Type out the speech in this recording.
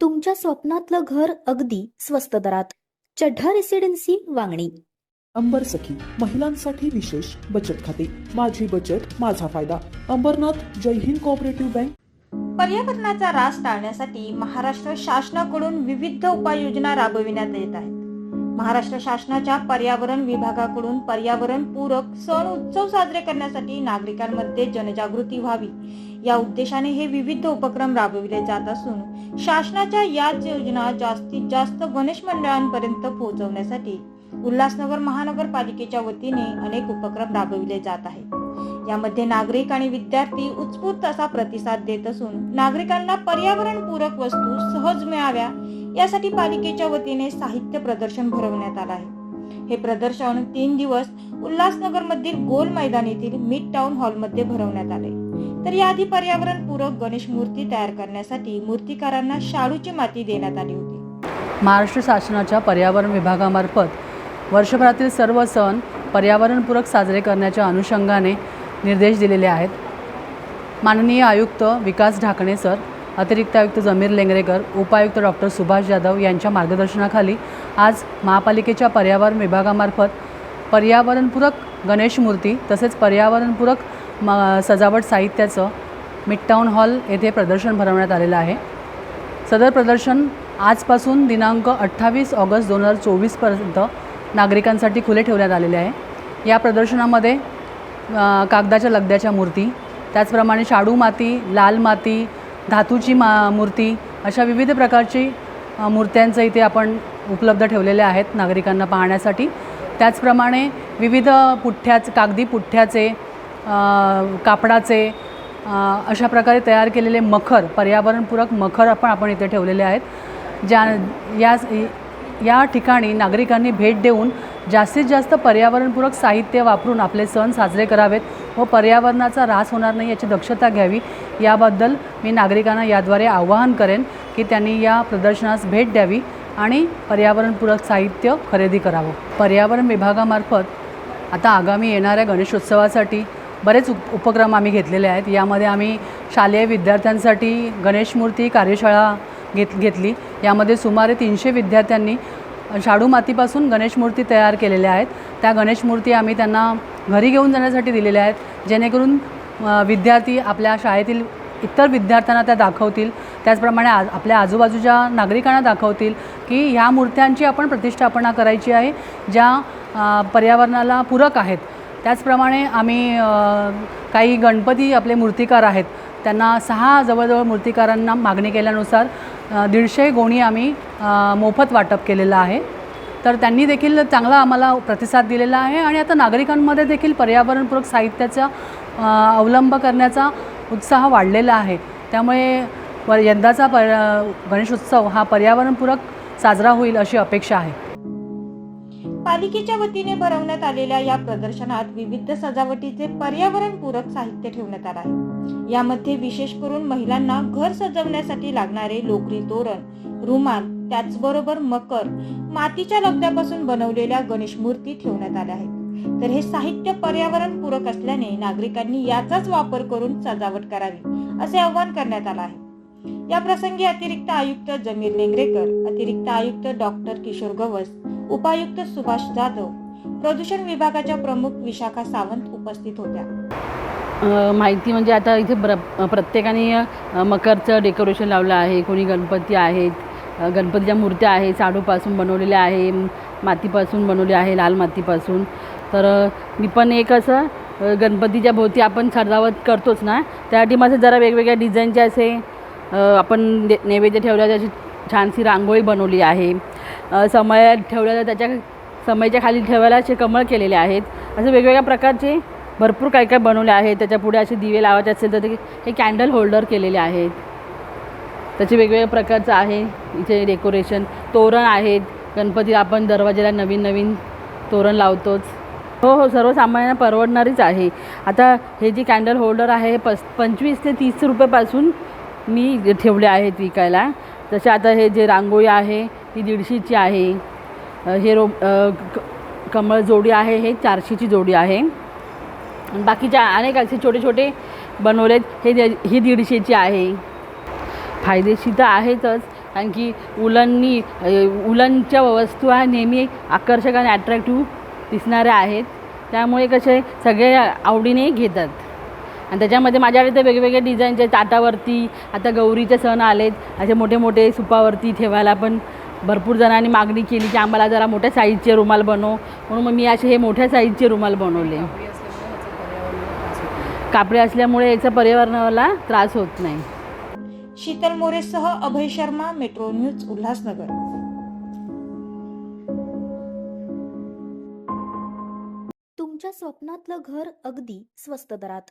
तुमच्या स्वप्नातलं घर अगदी स्वस्त दरात. चढ्ढा रेसिडेन्सी वांगणी. अंबर सखी महिलांसाठी विशेष बचत खाते. माझी बचत माझा फायदा. Ambernath Jai Hind cooperative bank. पर्यावरणाचा ऱ्हास टाळण्यासाठी महाराष्ट्र शासनाकडून विविध उपाययोजना राबविण्यात येत आहेत महाराष्ट्र शासनाच्या पर्यावरण विभागाकडून पर्यावरण पूरक सण उत्सव साजरे करण्यासाठी नागरिकांमध्ये जनजागृती व्हावी. या उद्देशाने हे विविध उपक्रम राबविले जात असून शासनाच्या याच योजना जास्तीत जास्त गणेश मंडळांपर्यंत पोहोचवण्यासाठी उल्हासनगर महानगरपालिकेच्या वतीने अनेक उपक्रम राबविले जात आहेत. यामध्ये नागरिक आणि विद्यार्थी उत्स्फूर्त असा प्रतिसाद देत असून नागरिकांना पर्यावरणपूरक वस्तू सहज मिळाव्या यासाठी पालिकेच्या वतीने साहित्य प्रदर्शन भरवण्यात आलं आहे. हे प्रदर्शन तीन दिवस उल्हासनगर मधील गोल मैदान येथील मिड टाउन हॉलमध्ये भरवण्यात आले. तर याआधी पर्यावरणपूरक गणेश मूर्ती तयार करण्यासाठी मूर्तिकारांना शाळूची माती देण्यात आली होती. महाराष्ट्र शासनाच्या पर्यावरण विभागामार्फत वर्षभरातील सर्व सण पर्यावरणपूरक साजरे करण्याच्या अनुषंगाने निर्देश दिलेले आहेत. माननीय आयुक्त विकास ढाकणे सर अतिरिक्त आयुक्त जमीर लेंगरेकर उपायुक्त डॉक्टर सुभाष जाधव यांच्या मार्गदर्शनाखाली आज महापालिकेच्या पर्यावरण विभागामार्फत पर्यावरणपूरक गणेश मूर्ती तसेच पर्यावरणपूरक म सजावट साहित्याचं मिडटाऊन हॉल येथे प्रदर्शन भरवण्यात आलेलं आहे. सदर प्रदर्शन आजपासून दिनांक अठ्ठावीस ऑगस्ट दोन हजार चोवीसपर्यंत नागरिकांसाठी खुले ठेवण्यात आलेले आहे. या प्रदर्शनामध्ये कागदाच्या लगद्याच्या मूर्ती त्याचप्रमाणे शाडू माती लाल माती धातूची मा मूर्ती अशा विविध प्रकारची मूर्त्यांचं इथे आपण उपलब्ध ठेवलेले आहेत नागरिकांना पाहण्यासाठी. त्याचप्रमाणे विविध पुठ्ठ्याच कागदी पुठ्ठ्याचे कापडाचे अशा प्रकारे तयार केलेले मखर पर्यावरणपूरक मखर पण आपण इथे ठेवलेले आहेत. ज्या या या ठिकाणी नागरिकांनी भेट देऊन जास्तीत जास्त पर्यावरणपूरक साहित्य वापरून आपले सण साजरे करावेत व पर्यावरणाचा ऱ्हास होणार नाही याची दक्षता घ्यावी. याबद्दल मी नागरिकांना याद्वारे आवाहन करेन की त्यांनी या प्रदर्शनास भेट द्यावी आणि पर्यावरणपूरक साहित्य खरेदी करावं. पर्यावरण विभागामार्फत आता आगामी येणाऱ्या गणेशोत्सवासाठी बरेच उप उपक्रम आम्ही घेतलेले आहेत. यामध्ये आम्ही शालेय विद्यार्थ्यांसाठी गणेश मूर्ती कार्यशाळा घेत घेतली. यामध्ये सुमारे तीनशे विद्यार्थ्यांनी शाडू मातीपासून गणेश मूर्ती तयार केलेल्या आहेत. त्या गणेश मूर्ती आम्ही त्यांना घरी घेऊन जाण्यासाठी दिलेल्या आहेत. जेणेकरून विद्यार्थी आपल्या शाळेतील इतर विद्यार्थ्यांना त्या दाखवतील. त्याचप्रमाणे आज आपल्या आजूबाजूच्या नागरिकांना दाखवतील की ह्या मूर्त्यांची आपण प्रतिष्ठापना करायची आहे ज्या पर्यावरणाला पूरक आहेत. त्याचप्रमाणे आम्ही काही गणपती आपले मूर्तिकार आहेत. त्यांना सहा जवळजवळ मूर्तिकारांना मागणी केल्यानुसार दीडशे गोणी आम्ही मोफत वाटप केलेलं आहे. तर त्यांनी देखील चांगला आम्हाला प्रतिसाद दिलेला आहे आणि आता नागरिकांमध्ये देखील पर्यावरणपूरक साहित्याचा अवलंब करण्याचा उत्साह वाढलेला आहे. त्यामुळे यंदाचा पर गणेशोत्सव हा पर्यावरणपूरक साजरा होईल अशी अपेक्षा आहे. पालिकेच्या वतीने भरवण्यात आलेल्या या प्रदर्शनात विविध सजावटीचे पर्यावरणपूरक साहित्य ठेवण्यात आलं आहे. यामध्ये विशेष करून महिलांना घर सजवण्यासाठी लागणारे लोकरी तोरण रुमाल त्याचबरोबर मकर मातीच्या लगद्यापासून बनवलेल्या गणेश मूर्ती ठेवण्यात आल्या आहेत. तर हे साहित्य पर्यावरणपूरक असल्याने नागरिकांनी याचाच वापर करून सजावट करावी असे आवाहन करण्यात आलं आहे. या प्रसंगी अतिरिक्त आयुक्त जमीर लेंगरेकर अतिरिक्त आयुक्त डॉक्टर किशोर गवस उपायुक्त सुभाष जाधव प्रदूषण विभागाच्या प्रमुख विशाखा सावंत उपस्थित होत्या. माहिती म्हणजे आता इथे प्र प्रत्येकाने मकरचं डेकोरेशन लावलं आहे. कोणी गणपती आहेत गणपतीच्या मूर्त्या आहेत साडूपासून बनवलेल्या आहे मातीपासून बनवली आहे लाल मातीपासून. तर मी पण एक असं गणपतीच्या भोवती आपण सजावट करतोच ना. त्यासाठी माझं जरा वेगवेगळ्या डिझाईनचे असे आपण ने नैवेद्य ठेवल्या त्याची छानशी रांगोळी बनवली आहे. समय ठेवलेल्या त्याच्या समयच्या खाली ठेवायला असे कमळ केलेले आहेत. असे वेगवेगळ्या प्रकारचे भरपूर काय काय बनवले आहेत. त्याच्या पुढे असे दिवे लावायचे असेल तर ते हे कॅन्डल होल्डर केलेले आहेत. त्याचे वेगवेगळ्या प्रकारचं आहे. इथे डेकोरेशन तोरण आहेत. गणपतीला आपण दरवाजाला नवीन नवीन तोरण लावतोच. हो हो सर्वसामान्यांना परवडणारीच आहे. आता हे जे कॅन्डल होल्डर आहे हे पस पंचवीस ते तीस रुपयापासून मी ठेवले आहेत विकायला. जसे आता हे जे रांगोळी आहे ही दीडशेची आहे. हे रो क- कमळ जोडी आहे हे चारशेची जोडी आहे. बाकीच्या अनेक असे छोटे छोटे बनवलेत हे ही दीडशेची आहे. फायदेशीर तर आहेतच कारण की उलननी उलनच्या वस्तू ह्या नेहमी आकर्षक आणि अट्रॅक्टिव्ह दिसणाऱ्या आहेत. त्यामुळे कसे सगळे आवडीने घेतात. आणि त्याच्यामध्ये माझ्याकडे तर वेगवेगळे डिझाईनचे ताटावरती आता गौरीचे सण आलेत असे मोठे मोठे सुपावरती ठेवायला पण भरपूर जणांनी मागणी केली की आम्हाला जरा मोठ्या साईजचे रुमाल बनव. म्हणून मग मी असे हे मोठ्या साईजचे रुमाल बनवले. कापडे असल्यामुळे याचा पर्यावरणाला त्रास होत नाही. शीतल मोरेसह अभय शर्मा मेट्रो न्यूज उल्हासनगर. तुमच्या स्वप्नातलं घर अगदी स्वस्त दरात.